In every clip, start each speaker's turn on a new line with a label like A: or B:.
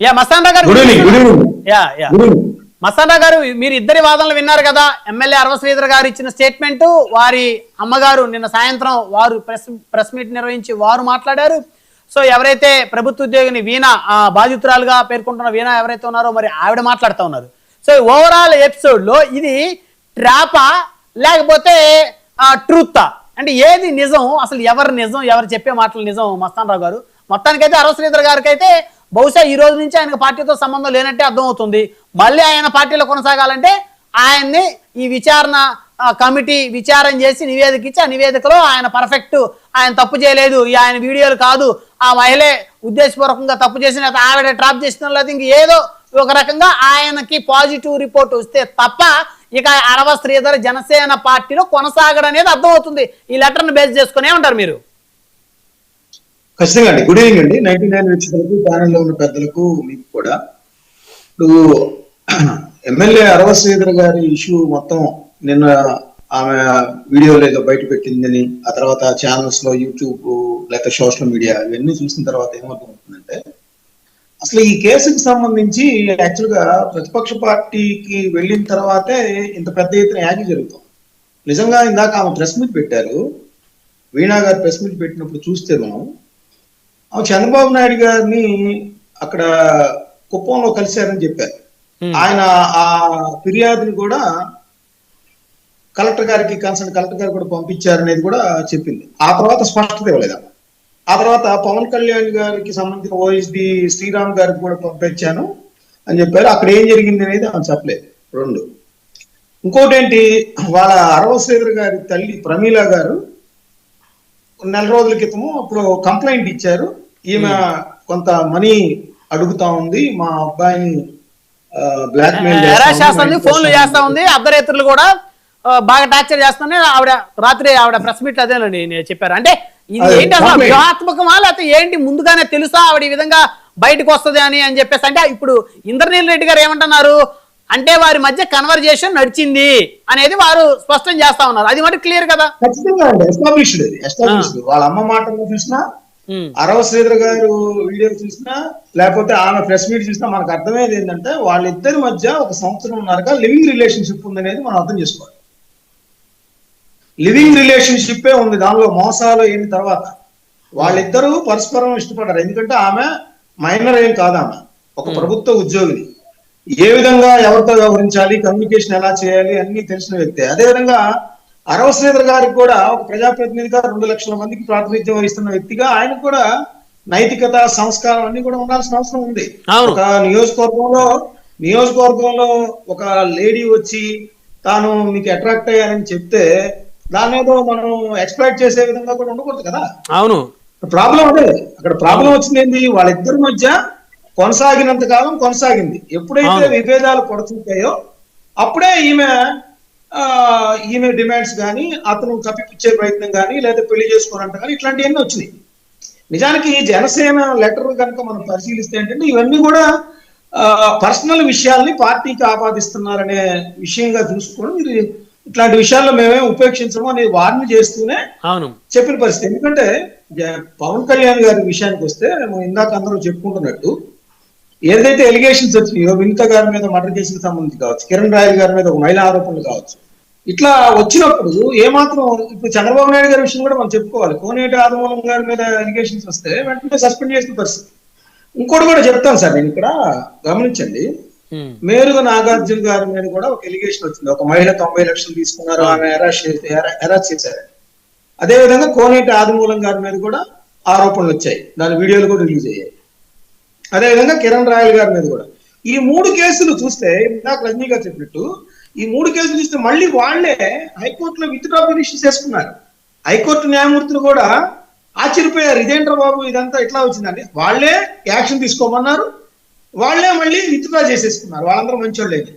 A: Yeah Mastan గారు yeah yeah. Mastan గారు మీరు ఇద్దరి వాదనలు విన్నారు కదా? ఎమ్మెల్యే అరవ శ్రీధర్ గారు ఇచ్చిన స్టేట్మెంట్ వారి అమ్మగారు నిన్న సాయంత్రం వారు ప్రెస్ ప్రెస్ మీట్ నిర్వహించి వారు మాట్లాడారు. సో ఎవరైతే ప్రభుత్వ ఉద్యోగిని వీణ బాధితురాలుగా పేర్కొంటున్న వీణ ఎవరైతే ఉన్నారో మరి ఆవిడ మాట్లాడుతూ ఉన్నారు. సో ఓవరాల్ ఎపిసోడ్లో ఇది ట్రాపా లేకపోతే ట్రూతా? అంటే ఏది నిజం? అసలు ఎవరు నిజం? ఎవరు చెప్పే మాటలు నిజం? మస్తాన్ రావు గారు. మొత్తానికైతే అరవ శ్రీధర్ గారికి అయితే బహుశా ఈ రోజు నుంచి ఆయనకు పార్టీతో సంబంధం లేనట్టే అర్థమవుతుంది. మళ్ళీ ఆయన పార్టీలో కొనసాగాలంటే ఆయన్ని ఈ విచారణ కమిటీ విచారం చేసి నివేదిక ఇచ్చి ఆ నివేదికలో ఆయన పర్ఫెక్ట్ ఆయన తప్పు చేయలేదు. ఈ ఆయన వీడియోలు కాదు. ఆ మహిళే ఉద్దేశపూర్వకంగా తప్పు చేసిన లేదా ఆవిడ ట్రాప్ చేసిన లేదా ఇంక ఏదో ఒక రకంగా ఆయనకి పాజిటివ్ రిపోర్ట్ వస్తే తప్ప ఇక అరవ శ్రీధర్ జనసేన పార్టీలో కొనసాగడం అనేది అర్థమవుతుంది. ఈ లెటర్ని బేస్ చేసుకునే ఉంటారు మీరు.
B: ఖచ్చితంగా అండి. గుడ్ ఈవినింగ్ అండి. నైన్టీ నైన్ వీక్షకులకు ప్యానెల్లో ఉన్న పెద్దలకు మీకు కూడా. ఇప్పుడు ఎమ్మెల్యే అరవ శ్రీధర్ గారి ఇష్యూ మొత్తం నిన్న ఆమె వీడియో ఏదో బయట పెట్టిందని ఆ తర్వాత ఛానల్స్లో యూట్యూబ్ లేకపోతే సోషల్ మీడియా ఇవన్నీ చూసిన తర్వాత ఏమవుతుందంటే అసలు ఈ కేసుకి సంబంధించి యాక్చువల్గా ప్రతిపక్ష పార్టీకి వెళ్ళిన తర్వాతే ఇంత పెద్ద ఎత్తున యాగి జరుగుతాం. నిజంగా ఇందాక ఆమె ప్రెస్ మీట్ పెట్టారు. వీణా గారు ప్రెస్ మీట్ పెట్టినప్పుడు చూస్తే మనం చంద్రబాబు నాయుడు గారిని అక్కడ కుప్పంలో కలిశారని చెప్పారు. ఆయన ఆ ఫిర్యాదుని కూడా కలెక్టర్ గారికి కన్సర్న్ కలెక్టర్ గారు కూడా పంపించారనేది కూడా చెప్పింది. ఆ తర్వాత స్పష్టత ఇవ్వలేదు. ఆ తర్వాత పవన్ కళ్యాణ్ గారికి సంబంధించిన ఓఎస్డి శ్రీరామ్ గారికి కూడా పంపించాను అని చెప్పారు. అక్కడ ఏం జరిగింది అనేది ఆమె చెప్పలేదు. రెండు. ఇంకోటి ఏంటి వాళ్ళ అరవ శ్రీధర్ గారి తల్లి ప్రమీల గారు నెల రోజుల క్రితము అప్పుడు కంప్లైంట్ ఇచ్చారు. ఈమె కొంత మనీ అడుగుతా ఉంది. మా అబ్బాయిని బ్లాక్ మెయిల్
A: ఫోన్లు చేస్తా ఉంది. అర్ధరేత్రులు కూడా బాగా టార్చర్ చేస్తానే ఆవిడ రాత్రి ఆవిడ ప్రెస్ మీట్ అదేనండి నేను చెప్పారు. అంటే ఇది
B: అదే,
A: ఏంటి అసలు. వ్యూహాత్మకమా లేకపోతే ఏంటి ముందుగానే తెలుసా ఆవిడ ఈ విధంగా బయటకు వస్తది అని అని చెప్పేసి? అంటే ఇప్పుడు ఇంద్రనీల్ రెడ్డి గారు ఏమంటున్నారు? అంటే వారి మధ్య కన్వర్జేషన్ నడిచింది అనేది వారు స్పష్టం చేస్తా ఉన్నారు. అది మటు క్లియర్ కదా?
B: ఖచ్చితంగా అది వాళ్ళ అమ్మ మాటల్లో చూసినా అరవ శ్రీధర్ గారు వీడియో చూసినా లేకపోతే ఆమె ప్రెస్ మీట్ చూసినా మనకు అర్థమయ్యేది ఏంటంటే వాళ్ళిద్దరి మధ్య ఒక సంవత్సరం ఉన్నారుగా లివింగ్ రిలేషన్షిప్ ఉందనేది మనం అర్థం చేసుకోవాలి. లివింగ్ రిలేషన్షిప్పే ఉంది దానిలో మోసాలు అయిన తర్వాత. వాళ్ళిద్దరూ పరస్పరం ఇష్టపడ్డారు ఎందుకంటే ఆమె మైనర్ ఏం కాదు ఆమె ఒక ప్రభుత్వ ఉద్యోగిని. ఏ విధంగా ఎవరితో వ్యవహరించాలి కమ్యూనికేషన్ ఎలా చేయాలి అన్ని తెలిసిన వ్యక్తి. అదే విధంగా అరవ శ్రీధర్ గారికి కూడా ఒక ప్రజాప్రతినిధిగా రెండు లక్షల మందికి ప్రాతినిధ్యం వహిస్తున్న వ్యక్తిగా ఆయన కూడా నైతికత సంస్కారం అన్ని కూడా ఉండాల్సిన అవసరం ఉంది. ఒక నియోజకవర్గంలో నియోజకవర్గంలో ఒక లేడీ వచ్చి తాను మీకు అట్రాక్ట్ అయ్యానని చెప్తే దాని ఏదో మనం ఎక్స్ప్లైట్ చేసే విధంగా కూడా ఉండకూడదు కదా?
A: అవును.
B: ప్రాబ్లం అదే. అక్కడ ప్రాబ్లం వచ్చింది ఏంది? వాళ్ళిద్దరి మధ్య కొనసాగినంత కాలం కొనసాగింది. ఎప్పుడైతే. విభేదాలు పడుతుంటాయో అప్పుడే ఈమె ఈమె డిమాండ్స్ కానీ అతను కప్పిపుచ్చే ప్రయత్నం కానీ లేదా పెళ్ళి చేసుకోనంట కానీ ఇట్లాంటివన్నీ వచ్చినాయి. నిజానికి జనసేన లెటర్ కనుక మనం పరిశీలిస్తే ఏంటంటే ఇవన్నీ కూడా పర్సనల్ విషయాల్ని పార్టీకి ఆపాదిస్తున్నారనే విషయంగా చూసుకొని మీరు ఇట్లాంటి విషయాల్లో మేమే ఉపేక్షించము అనేది వార్ని చేస్తూనే
A: అవును.
B: చెప్పిన పరిస్థితి. ఎందుకంటే పవన్ కళ్యాణ్ గారి విషయానికి వస్తే ఇందాక అందరూ చెప్పుకుంటున్నట్టు ఏదైతే ఎలిగేషన్స్ వచ్చినాయో వినిత గారి మీద మర్డర్ కేసుకి సంబంధించి కావచ్చు కిరణ్ రాయల్ గారి మీద ఒక మహిళా ఆరోపణలు కావచ్చు ఇట్లా వచ్చినప్పుడు ఏమాత్రం ఇప్పుడు చంద్రబాబు నాయుడు గారి విషయం కూడా మనం చెప్పుకోవాలి. కోనేటి ఆదిమూలం గారి మీద ఎలిగేషన్స్ వస్తే వెంటనే సస్పెండ్ చేసిన పరిస్థితి. ఇంకోటి కూడా చెప్తాను సార్ నేను ఇక్కడ గమనించండి. మేరుగ నాగార్జున గారి మీద కూడా ఒక ఎలిగేషన్ వచ్చింది. ఒక మహిళ తొంభై లక్షలు తీసుకున్నారు ఆమె అరెస్ట్ చేశారు. అదే విధంగా కోనేటి ఆదిమూలం గారి మీద కూడా ఆరోపణలు వచ్చాయి. దాని వీడియోలు కూడా రిలీజ్ అయ్యాయి. అదే విధంగా కిరణ్ రాయల్ గారి మీద కూడా. ఈ మూడు కేసులు చూస్తే ఇందాక రజనీ గారు చెప్పినట్టు ఈ మూడు కేసులు చూస్తే మళ్ళీ వాళ్ళే హైకోర్టులో విత్ డ్రా పిటిషన్ చేసుకున్నారు. హైకోర్టు న్యాయమూర్తులు కూడా ఆశ్చర్యపోయారు ఇదేంట్రా బాబు ఇదంతా ఎట్లా వచ్చిందండి వాళ్ళే యాక్షన్ తీసుకోమన్నారు వాళ్ళే మళ్ళీ విత్ డ్రా చేసేసుకున్నారు వాళ్ళందరూ మంచి అని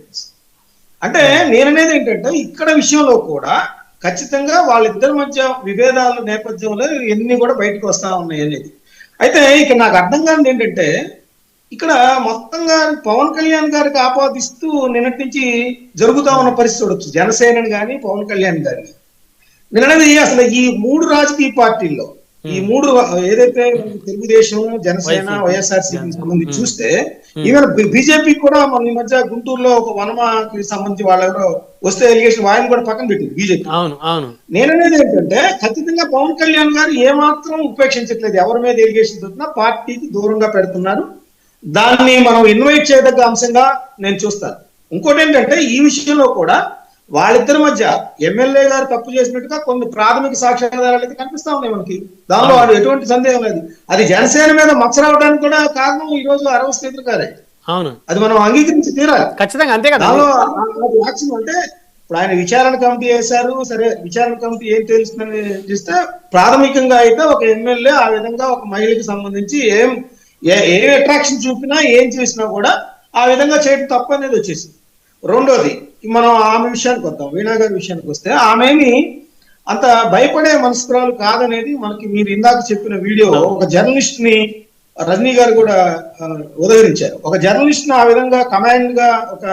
B: అంటే నేననేది ఏంటంటే ఇక్కడ విషయంలో కూడా ఖచ్చితంగా వాళ్ళిద్దరి మధ్య విభేదాల నేపథ్యంలో ఎన్ని కూడా బయటకు వస్తా ఉన్నాయి అనేది. అయితే ఇక నాకు అర్థం కానిది ఏంటంటే ఇక్కడ మొత్తంగా పవన్ కళ్యాణ్ గారికి ఆపాదిస్తూ నిన్నటి నుంచి జరుగుతా ఉన్న పరిస్థితి చూడొచ్చు. జనసేనని కానీ పవన్ కళ్యాణ్ గారిని నేను అనేది అసలు ఈ మూడు రాజకీయ పార్టీల్లో ఈ మూడు ఏదైతే తెలుగుదేశం జనసేన వైఎస్ఆర్సీపీ సంబంధించి చూస్తే ఈవెన్ బీజేపీ కూడా మన ఈ మధ్య గుంటూరులో ఒక వనమాకి సంబంధించి వాళ్ళెవరో వస్తే ఎలిగేషన్ ఆయన కూడా పక్కన పెట్టింది బీజేపీ. నేననేది ఏంటంటే ఖచ్చితంగా పవన్ కళ్యాణ్ గారు ఏమాత్రం ఉపేక్షించట్లేదు ఎవరి మీద ఎలిగేషన్ వచ్చినా పార్టీకి దూరంగా పెడుతున్నారు. దాన్ని మనం ఇన్వైట్ చేయదగ్గ అంశంగా నేను చూస్తాను. ఇంకోటి ఏంటంటే ఈ విషయంలో కూడా వాళ్ళిద్దరి మధ్య ఎమ్మెల్యే గారు తప్పు చేసినట్టుగా కొన్ని ప్రాథమిక సాక్ష్యాధారాలు అయితే కనిపిస్తా ఉన్నాయి మనకి. దానిలో వాడు ఎటువంటి సందేహం లేదు. అది జనసేన మీద మచ్చ రావడానికి కూడా కారణం ఈ రోజు అరవ స్థితులు గారే.
A: అవును.
B: అది మనం అంగీకరించి తీరాలి.
A: ఖచ్చితంగా అంతే కదా.
B: దానిలో అంటే ఇప్పుడు ఆయన విచారణ కమిటీ వేశారు సరే విచారణ కమిటీ ఏం తెలుస్తుందని చూస్తే ప్రాథమికంగా అయితే ఒక ఎమ్మెల్యే ఆ విధంగా ఒక మహిళకి సంబంధించి ఏం ఏ- ఏ అట్రాక్షన్ చూపినా ఏం చేసినా కూడా ఆ విధంగా చేయడం తప్పు అనేది వచ్చేసింది. రెండోది మనం ఆమె విషయానికి వద్దాం. వీణా గారి విషయానికి వస్తే ఆమెమి అంత భయపడే మనస్కురాలు కాదనేది మనకి మీరు ఇందాక చెప్పిన వీడియో ఒక జర్నలిస్ట్ని రజనీ గారు కూడా ఉదహరించారు. ఒక జర్నలిస్ట్ని ఆ విధంగా కమాండ్గా ఒక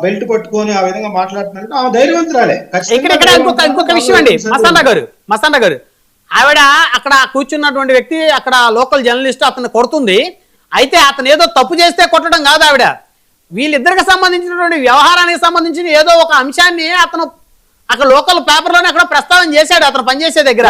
B: బెల్ట్ పట్టుకొని ఆ విధంగా మాట్లాడుతున్నట్టు ఆమె ధైర్యవంతురాలే.
A: ఇక్కడ ఇక్కడ ఇంకొక ఇంకొక విషయం అండి. మసాలా గారు మసాలా గారు ఆవిడ అక్కడ కూర్చున్నటువంటి వ్యక్తి అక్కడ లోకల్ జర్నలిస్ట్ అతను కొడుతుంది. అయితే అతను ఏదో తప్పు చేస్తే కొట్టడం కాదు ఆవిడ. వీళ్ళిద్దరికి సంబంధించినటువంటి వ్యవహారానికి సంబంధించిన ఏదో ఒక అంశాన్ని అతను అక్కడ లోకల్ పేపర్లోనే అక్కడ ప్రస్తావన చేశాడు అతను పనిచేసే దగ్గర.